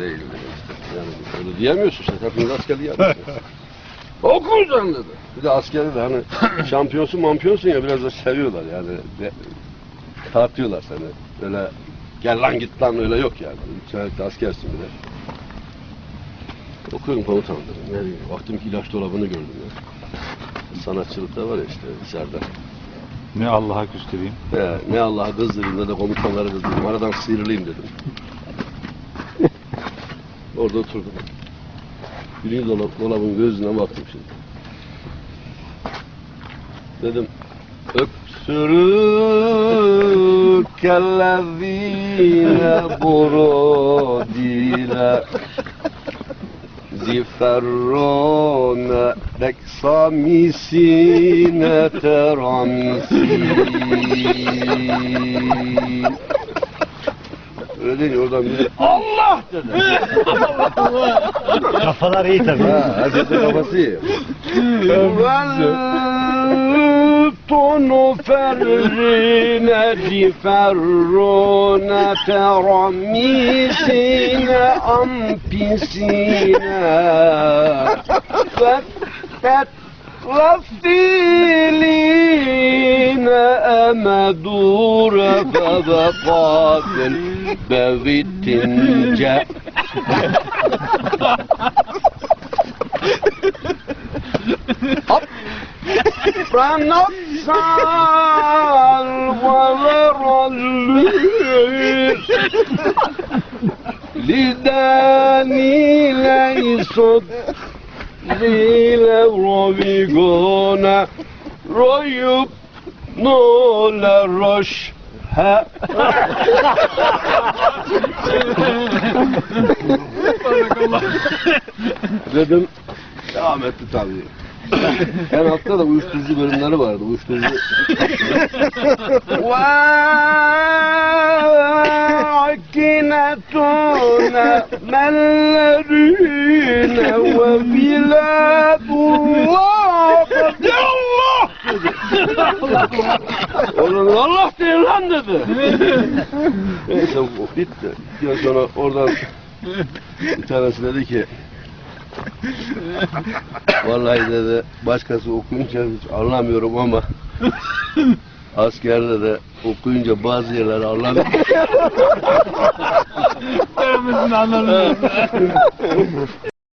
değil dedi işte. Yani öyle diyemiyorsun sen hepiniz askeri yapıyorsunuz. Okuyacaksın dedi. Bir de askeri de hani şampiyonsun mampiyonsun ya biraz da seviyorlar yani. De, tartıyorlar seni. Öyle gel lan git lan öyle yok yani. Sen askersin bir de. Okuyorum komutanım dedim. Ne diyeyim? Baktım ki ilaç dolabını gördüm ya. Sanatçılıkta var ya işte içeride. Ne Allah'a küstüreyim. He, ne Allah'a kızdırayım ne de komutanları kızdırayım. Aradan sıyrılayım dedim. Orada oturdum. Birinci dolap, dolabın gözüne baktım şimdi. Dedim öksürük kellezine burodile ziferrone reksamisine teramisin Öyle değil oradan bir... Allah dedi. Kafalar iyi tabii. Ha, herkesin kafası iyi. Tonu ferrine ciferrune feramisine ampisine Fethet raftiline emedure fevekatil فبقاتل بغيت جاء فنصر وذر الليل لداني ليست Lile rovigona royup nola roş ha Dedim devam etti tabii. En altta da uyuşturucu bölümleri vardı. Uyuşturucu. Ve biladullah Ya Allah Oradan Allah değil lan dedi. Neyse o bitti. Ondan sonra oradan bir tanesi dedi ki Vallahi dedi başkası okuyunca hiç anlamıyorum ama askerde de okuyunca bazı yerleri anlamıyorum. Sevmesin anlamıyorum.